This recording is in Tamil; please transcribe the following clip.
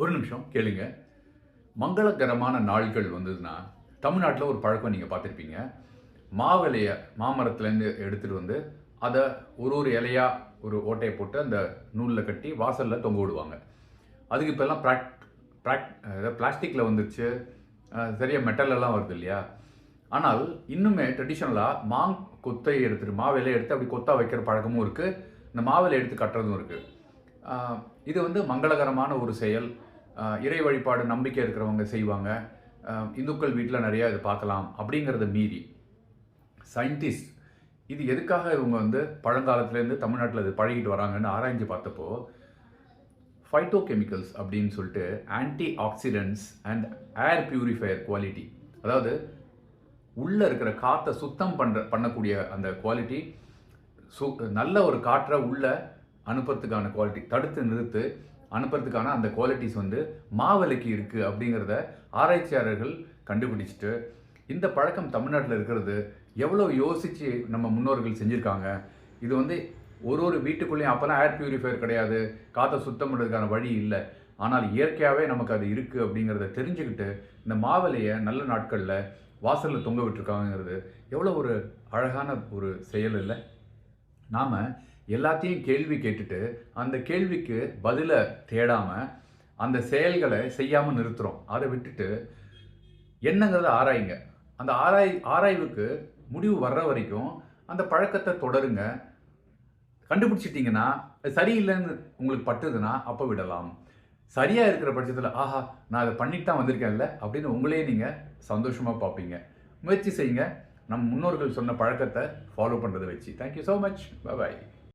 ஒரு நிமிஷம் கேளுங்க. மங்களகரமான நாள்கள் வந்ததுன்னா தமிழ்நாட்டில் ஒரு பழக்கம் நீங்கள் பார்த்துருப்பீங்க. மாவிலையை மாமரத்துலேருந்து எடுத்துகிட்டு வந்து அதை ஒரு ஒரு இலையாக ஒரு ஓட்டையை போட்டு அந்த நூலில் கட்டி வாசலில் தொங்க விடுவாங்க. அதுக்கு இப்போல்லாம் ப்ராக் ப்ராக் பிளாஸ்டிக்கில் வந்துச்சு சரியாக மெட்டலெல்லாம் வருது இல்லையா? ஆனால் இன்னுமே ட்ரெடிஷ்னலாக மா கொத்தை எடுத்துட்டு மாவிலை எடுத்து அப்படி கொத்தா வைக்கிற பழக்கமும் இருக்குது இந்த மாவிலை எடுத்து கட்டுறதும் இருக்குது இது வந்து மங்களகரமான ஒரு செயல். இறை வழிபாடு நம்பிக்கை இருக்கிறவங்க செய்வாங்க. இந்துக்கள் வீட்டில் நிறையா இது பார்க்கலாம் அப்படிங்கிறத மீறி. சயின்டிஸ்ட் இது எதுக்காக இவங்க வந்து பழங்காலத்துலேருந்து தமிழ்நாட்டில் இது பழகிட்டு வராங்கன்னு ஆராய்ஞ்சு பார்த்தப்போ ஃபைட்டோ கெமிக்கல்ஸ் அப்படின்னு சொல்லிட்டு antioxidants and air purifier quality அதாவது உள்ளே இருக்கிற காற்றை சுத்தம் பண்ணுற பண்ணக்கூடிய அந்த குவாலிட்டி சு நல்ல ஒரு காற்றை உள்ளே அனுப்புறதுக்கான குவாலிட்டி தடுத்து நிறுத்து அனுப்புறதுக்கான அந்த குவாலிட்டிஸ் வந்து மாவிலைக்கு இருக்குது அப்படிங்கிறத ஆராய்ச்சியாளர்கள் கண்டுபிடிச்சிட்டு இந்த பழக்கம் தமிழ்நாட்டில் இருக்கிறது எவ்வளோ யோசித்து நம்ம முன்னோர்கள் செஞ்சுருக்காங்க? இது வந்து ஒரு ஒரு வீட்டுக்குள்ளேயும் அப்போல்லாம் ஏர் பியூரிஃபையர் கிடையாது காற்றை சுத்தம் பண்ணுறதுக்கான வழி இல்லை. ஆனால் இயற்கையாகவே நமக்கு அது இருக்குது அப்படிங்கிறத தெரிஞ்சுக்கிட்டு இந்த மாவிலையை நல்ல நாட்களில் வாசலில் தொங்க விட்டுருக்காங்கிறது எவ்வளோ ஒரு அழகான ஒரு செயல் இல்லை. நாம் எல்லாத்தையும் கேள்வி கேட்டுட்டு அந்த கேள்விக்கு பதிலை தேடாமல் அந்த செயல்களை செய்யாமல் நிறுத்துகிறோம் அதை விட்டுட்டு என்னங்கிறத ஆராயுங்க. அந்த ஆராய் ஆராய்வுக்கு முடிவு வர்ற வரைக்கும் அந்த பழக்கத்தை தொடருங்க. கண்டுபிடிச்சிட்டிங்கன்னா அது சரியில்லைன்னு உங்களுக்கு பட்டுதுன்னா அப்போ விடலாம். சரியாக இருக்கிற பட்சத்தில் ஆஹா நான் அதை பண்ணிட்டு தான் வந்திருக்கேன்ல அப்படின்னு உங்களே நீங்கள் சந்தோஷமாக பார்ப்பீங்க. முயற்சி செய்யுங்க. நம் முன்னோர்கள் சொன்ன பழக்கத்தை ஃபாலோ பண்ணுறதை வச்சு. Thank you so much bye